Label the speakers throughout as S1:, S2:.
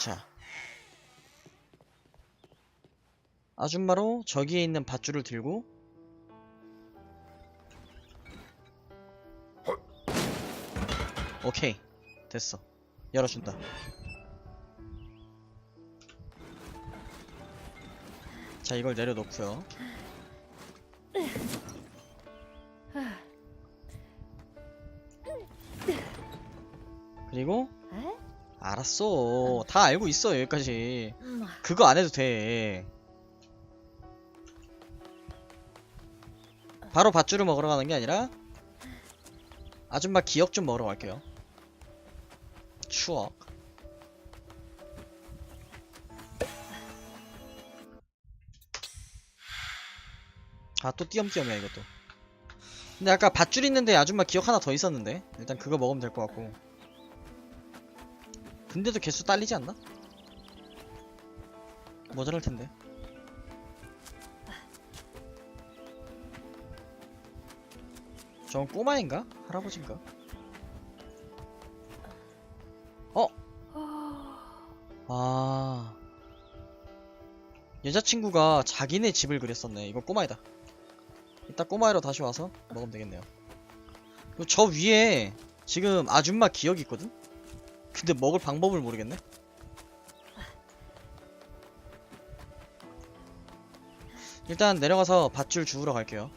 S1: 자. 아줌마로 저기에 있는 밧줄을 들고 오케이 됐어 열어준다 자 이걸 내려놓고요 그리고
S2: 에?
S1: 알았어. 다 알고 있어 여기까지.
S2: 음,
S1: 그거 안 해도 돼. 바로 밧줄을 먹으러 가는 게 아니라 아줌마 기억 좀 먹으러 갈게요. 추억. 아 또 띄엄띄엄이야 이것도. 근데 아까 밧줄 있는데 아줌마 기억 하나 더 있었는데? 일단 그거 먹으면 될 것 같고 근데도 개수 딸리지 않나? 모자랄 텐데 저건 꼬마인가? 할아버지인가? 어? 아 여자친구가 자기네 집을 그렸었네 이거 꼬마이다 이따 꼬마이로 다시 와서 먹으면 되겠네요 저 위에 지금 아줌마 기억이 있거든? 근데 먹을 방법을 모르겠네 일단 내려가서 밧줄 주우러 갈게요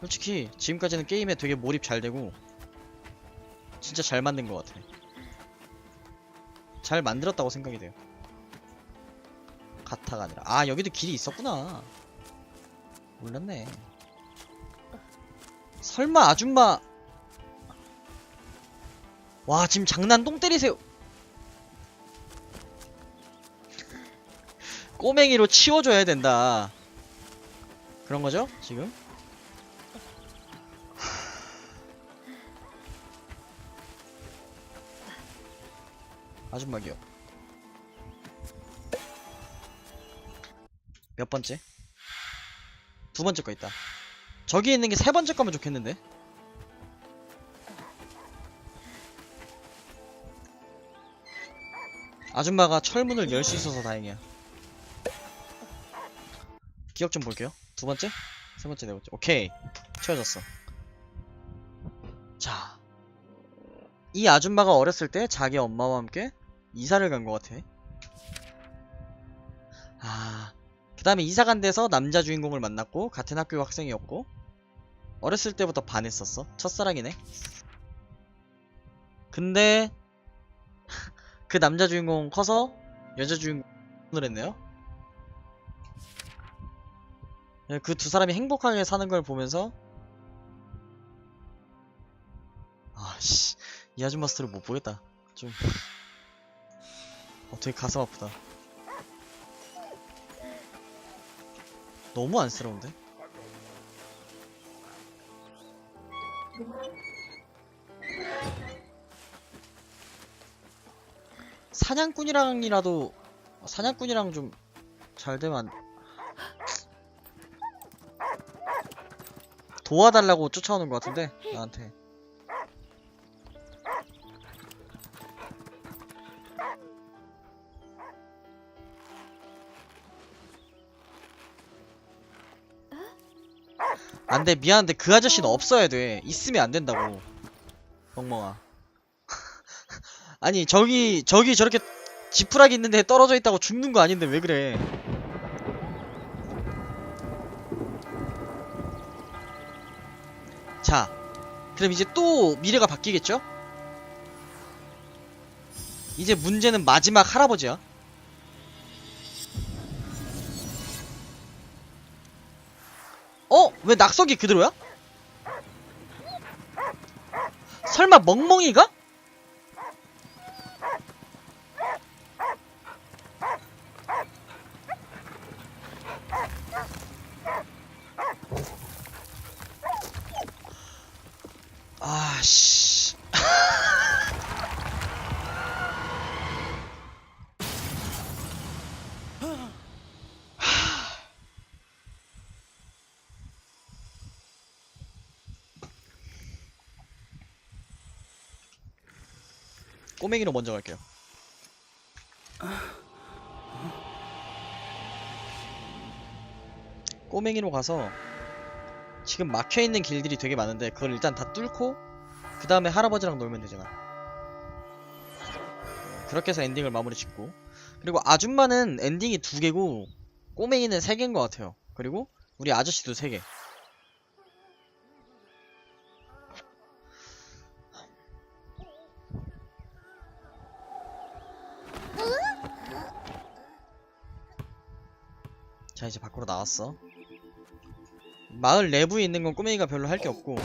S1: 솔직히 지금까지는 게임에 되게 몰입 잘 되고 진짜 잘 만든 것 같아. 잘 만들었다고 생각이 돼요. 가타가 아니라 아 여기도 길이 있었구나. 몰랐네. 설마 아줌마 와 지금 장난 똥 때리세요. 꼬맹이로 치워줘야 된다. 그런 거죠 지금? 아줌마 기억. 몇 번째? 두 번째 거 있다. 저기 있는 게 세 번째 거면 좋겠는데? 아줌마가 철문을 열 수 있어서 다행이야. 기억 좀 볼게요. 두 번째? 세 번째, 네 번째. 오케이. 채워졌어. 자. 이 아줌마가 어렸을 때 자기 엄마와 함께 이사를 간 것 같아. 아, 그 다음에 이사 간 데서 남자 주인공을 만났고, 같은 학교 학생이었고, 어렸을 때부터 반했었어. 첫사랑이네. 근데, 그 남자 주인공 커서 여자 주인공을 했네요. 그 두 사람이 행복하게 사는 걸 보면서, 아씨, 이 아줌마 스토리 못 보겠다. 좀, 어, 되게 가슴 아프다. 너무 안쓰러운데? 사냥꾼이랑이라도 사냥꾼이랑 좀 잘 되면 안... 도와달라고 쫓아오는 것 같은데 나한테 안돼 미안한데 그 아저씨는 없어야 돼. 있으면 안 된다고. 멍멍아. 아니 저기 저기 저렇게 지푸라기 있는데 떨어져 있다고 죽는 거 아닌데 왜 그래? 자 그럼 이제 또 미래가 바뀌겠죠? 이제 문제는 마지막 할아버지야 왜 낙석이 그대로야? 설마 멍멍이가? 꼬맹이로 먼저 갈게요. 꼬맹이로 가서 지금 막혀 있는 길들이 되게 많은데 그걸 일단 다 뚫고 그 다음에 할아버지랑 놀면 되잖아. 그렇게 해서 엔딩을 마무리 짓고 그리고 아줌마는 엔딩이 두 개고 꼬맹이는 세 개인 것 같아요. 그리고 우리 아저씨도 세 개. 자 이제 밖으로 나왔어. 마을 내부에 있는 건 꼬맹이가 별로 할 게 없고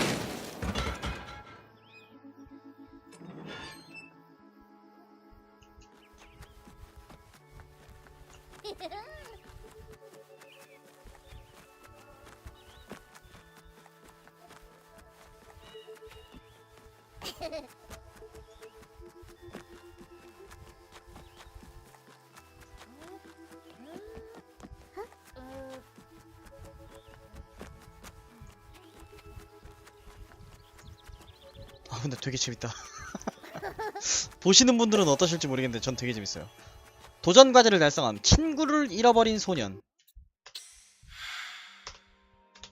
S1: 근데 되게 재밌다. 보시는 분들은 어떠실지 모르겠는데 전 되게 재밌어요. 도전 과제를 달성함. 친구를 잃어버린 소년.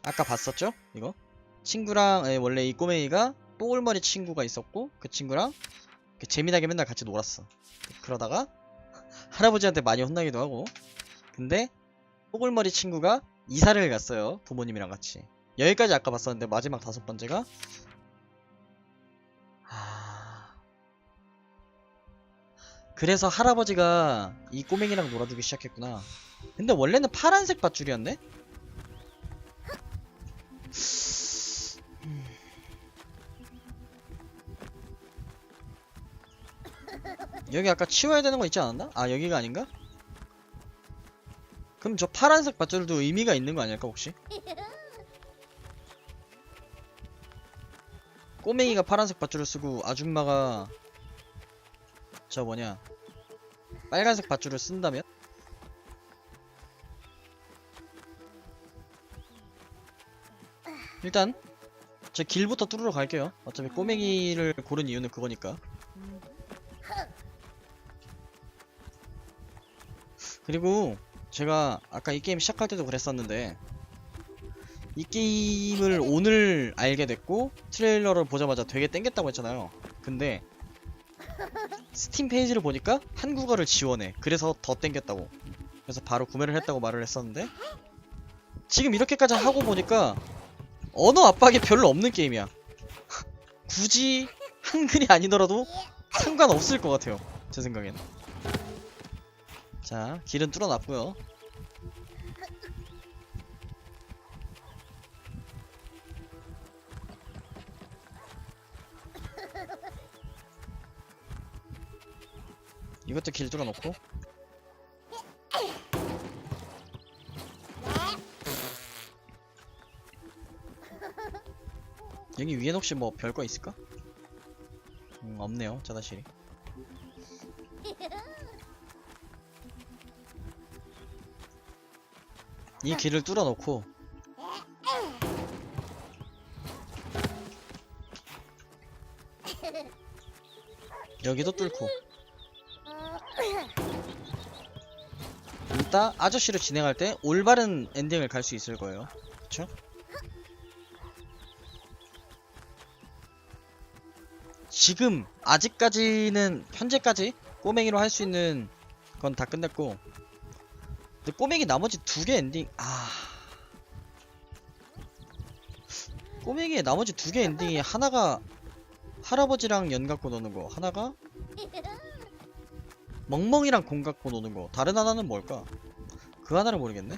S1: 아까 봤었죠? 이거? 친구랑 에, 원래 이 꼬맹이가 뽀글머리 친구가 있었고 그 친구랑 재미나게 맨날 같이 놀았어. 그러다가 할아버지한테 많이 혼나기도 하고 근데 뽀글머리 친구가 이사를 갔어요. 부모님이랑 같이. 여기까지 아까 봤었는데 마지막 다섯 번째가 그래서 할아버지가 이 꼬맹이랑 놀아주기 시작했구나. 근데 원래는 파란색 밧줄이었네? 음. 여기 아까 치워야 되는 거 있지 않았나? 아 여기가 아닌가? 그럼 저 파란색 밧줄도 의미가 있는 거 아닐까 혹시? 꼬맹이가 파란색 밧줄을 쓰고 아줌마가 저 뭐냐 빨간색 밧줄을 쓴다면? 일단 저 길부터 뚫으러 갈게요 어차피 꼬맹이를 고른 이유는 그거니까 그리고 제가 아까 이 게임 시작할 때도 그랬었는데 이 게임을 오늘 알게 됐고 트레일러를 보자마자 되게 땡겼다고 했잖아요. 근데 스팀 페이지를 보니까 한국어를 지원해. 그래서 더 땡겼다고. 그래서 바로 구매를 했다고 말을 했었는데 지금 이렇게까지 하고 보니까 언어 압박이 별로 없는 게임이야. 굳이 한글이 아니더라도 상관없을 것 같아요. 제 생각엔. 자, 길은 뚫어놨고요. 이것도 길 뚫어놓고. 여기 위엔 혹시 뭐 별거 있을까? 음, 없네요 자다실이. 이 길을 뚫어놓고. 여기도 뚫고 이따 아저씨로 진행할 때 올바른 엔딩을 갈 수 있을 거예요. 그쵸? 지금 아직까지는 현재까지 꼬맹이로 할 수 있는 건 다 끝냈고 근데 꼬맹이 나머지 두 개 엔딩 아 꼬맹이의 나머지 두 개 엔딩이 하나가 할아버지랑 연 갖고 노는 거 하나가 멍멍이랑 공 갖고 노는 거. 다른 하나는 뭘까? 그 하나를 모르겠네.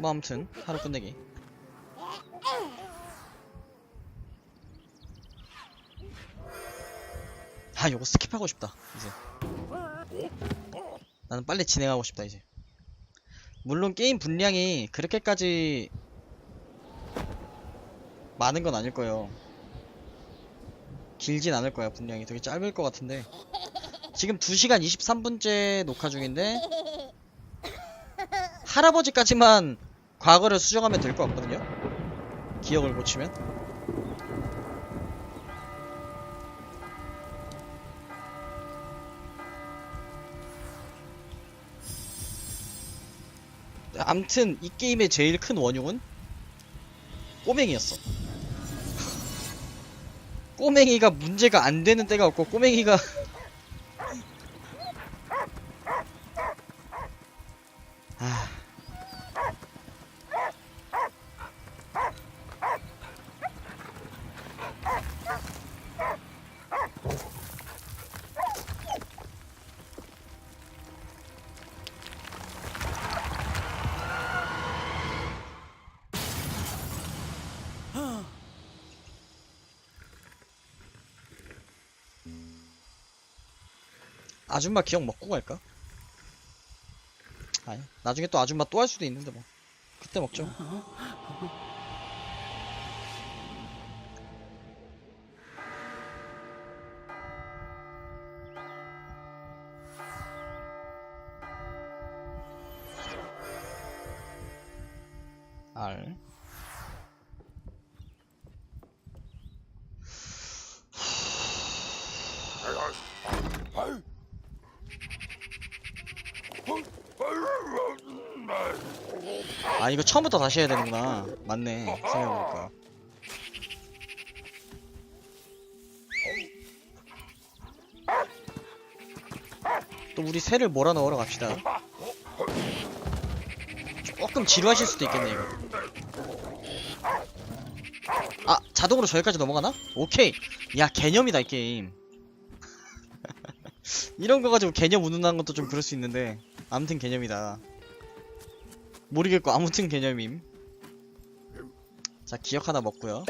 S1: 뭐 아무튼 하루 끝내기. 아 요거 스킵하고 싶다 이제. 나는 빨리 진행하고 싶다 이제. 물론 게임 분량이 그렇게까지 많은 건 아닐 거예요. 길진 않을 거야, 분량이. 되게 짧을 것 같은데. 지금 2시간 23분째 녹화 중인데, 할아버지까지만 과거를 수정하면 될 것 같거든요 기억을 고치면 암튼 이 게임의 제일 큰 원흉은 꼬맹이였어 꼬맹이가 문제가 안 되는 때가 없고 꼬맹이가 아줌마 기억 먹고 갈까? 아니 나중에 또 아줌마 또 할 수도 있는데 뭐. 그때 먹죠 아 이거 처음부터 다시 해야 되는구나. 맞네 생각해보니까. 또 우리 새를 몰아넣으러 갑시다. 조금 지루하실 수도 있겠네 이거. 아 자동으로 저기까지 넘어가나? 오케이. 야 개념이다 이 게임. 이런 거 가지고 개념 운운하는 것도 좀 그럴 수 있는데. 아무튼 개념이다 모르겠고 아무튼 개념임. 자 기억 하나 먹고요.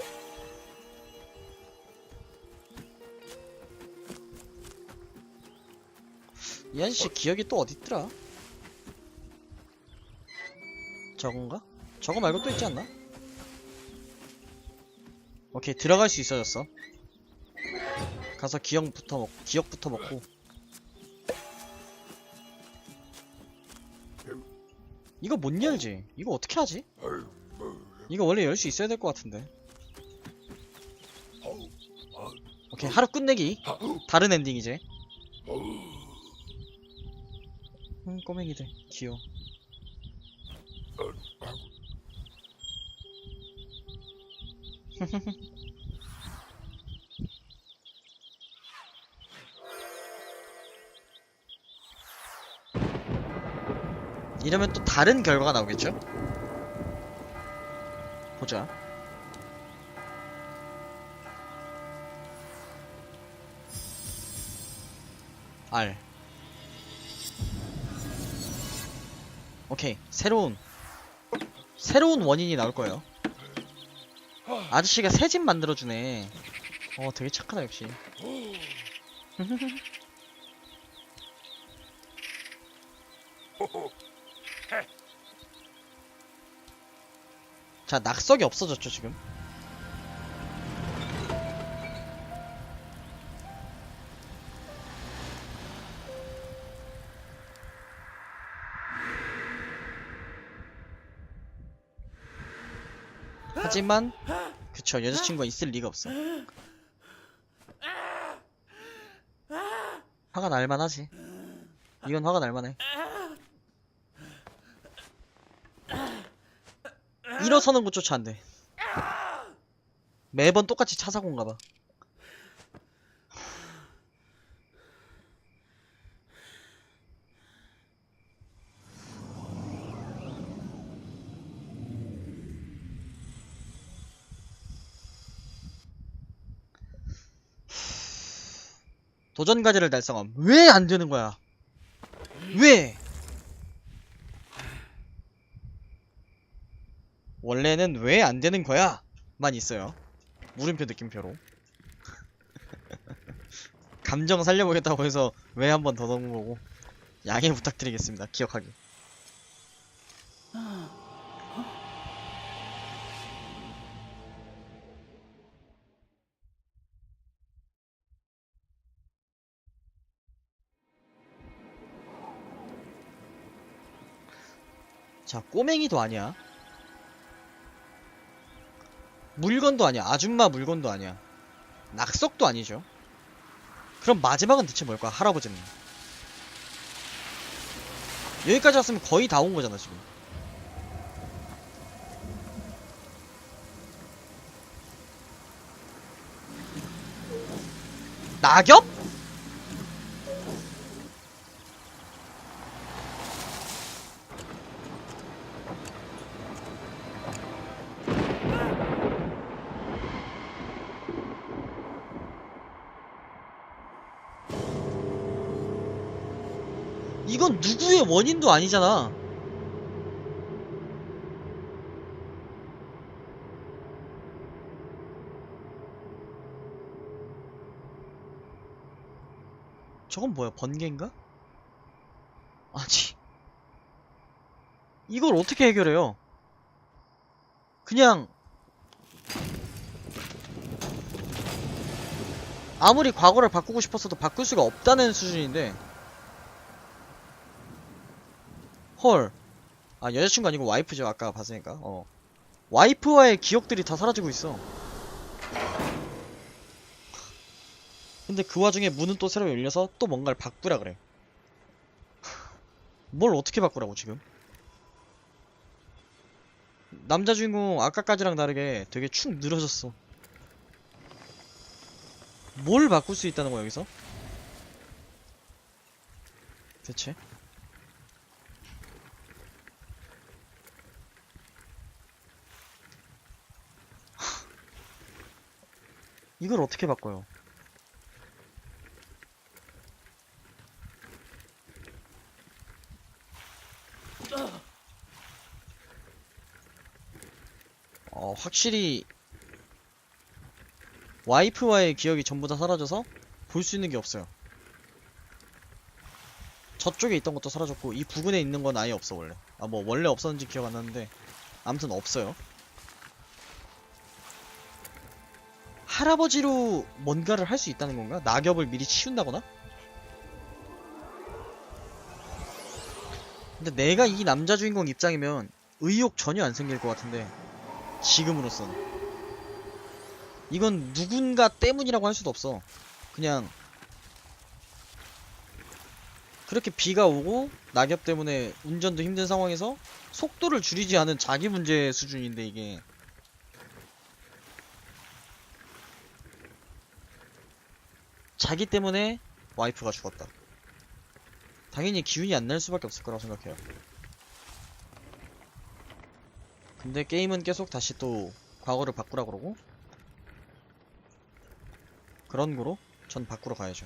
S1: 이 아저씨 기억이 또 어딨더라? 저건가? 저거 말고 또 있지 않나? 오케이 들어갈 수 있어졌어. 가서 기억부터 먹 기억부터 먹고 이거 못 열지? 이거 어떻게 하지? 이거 원래 열 수 있어야 될 것 같은데. 오케이 하루 끝내기. 다른 엔딩 이제. 음 꼬맹이들. 귀여워 이러면 또 다른 결과가 나오겠죠? 보자. R. 오케이. 새로운, 새로운 원인이 나올 거예요. 아저씨가 새 집 만들어주네. 어, 되게 착하다, 역시. 자, 낙석이 없어졌죠, 지금. 하지만, 그쵸, 여자친구가 있을 리가 없어. 화가 날만하지. 이건 화가 날만해. 일어서는 것조차 안 돼. 매번 똑같이 차 사고인가 봐. 도전 과제를 달성함. 왜 안 되는 거야? 왜? 원래는 왜 안 되는 거야? 만 있어요. 물음표 느낌표로. 감정 살려보겠다고 해서 왜 한 번 더 넣은 거고. 양해 부탁드리겠습니다. 기억하기. 자, 꼬맹이도 아니야. 물건도 아니야. 아줌마 물건도 아니야. 낙석도 아니죠. 그럼 마지막은 대체 뭘까? 할아버지는. 여기까지 왔으면 거의 다 온 거잖아, 지금. 낙엽? 원인도 아니잖아. 저건 뭐야? 번개인가? 아니. 이걸 어떻게 해결해요? 그냥 아무리 과거를 바꾸고 싶었어도 바꿀 수가 없다는 수준인데 헐. 아, 여자친구 아니고 와이프죠. 아까 봤으니까. 어. 와이프와의 기억들이 다 사라지고 있어. 근데 그 와중에 문은 또 새로 열려서 또 뭔가를 바꾸라 그래. 뭘 어떻게 바꾸라고, 지금? 남자 주인공 아까까지랑 다르게 되게 축 늘어졌어. 뭘 바꿀 수 있다는 거야, 여기서? 대체? 이걸 어떻게 바꿔요? 어, 확실히 와이프와의 기억이 전부 다 사라져서 볼 수 있는 게 없어요. 저쪽에 있던 것도 사라졌고 이 부근에 있는 건 아예 없어 원래. 아 뭐 원래 없었는지 기억 안 나는데 아무튼 없어요. 할아버지로 뭔가를 할 수 있다는 건가? 낙엽을 미리 치운다거나? 근데 내가 이 남자 주인공 입장이면 의욕 전혀 안 생길 것 같은데 지금으로선 이건 누군가 때문이라고 할 수도 없어 그냥 그렇게 비가 오고 낙엽 때문에 운전도 힘든 상황에서 속도를 줄이지 않은 자기 문제 수준인데 이게 자기 때문에 와이프가 죽었다. 당연히 기운이 안 날 수밖에 없을 거라고 생각해요. 근데 게임은 계속 다시 또 과거를 바꾸라 그러고 그런 거로 전 바꾸러 가야죠.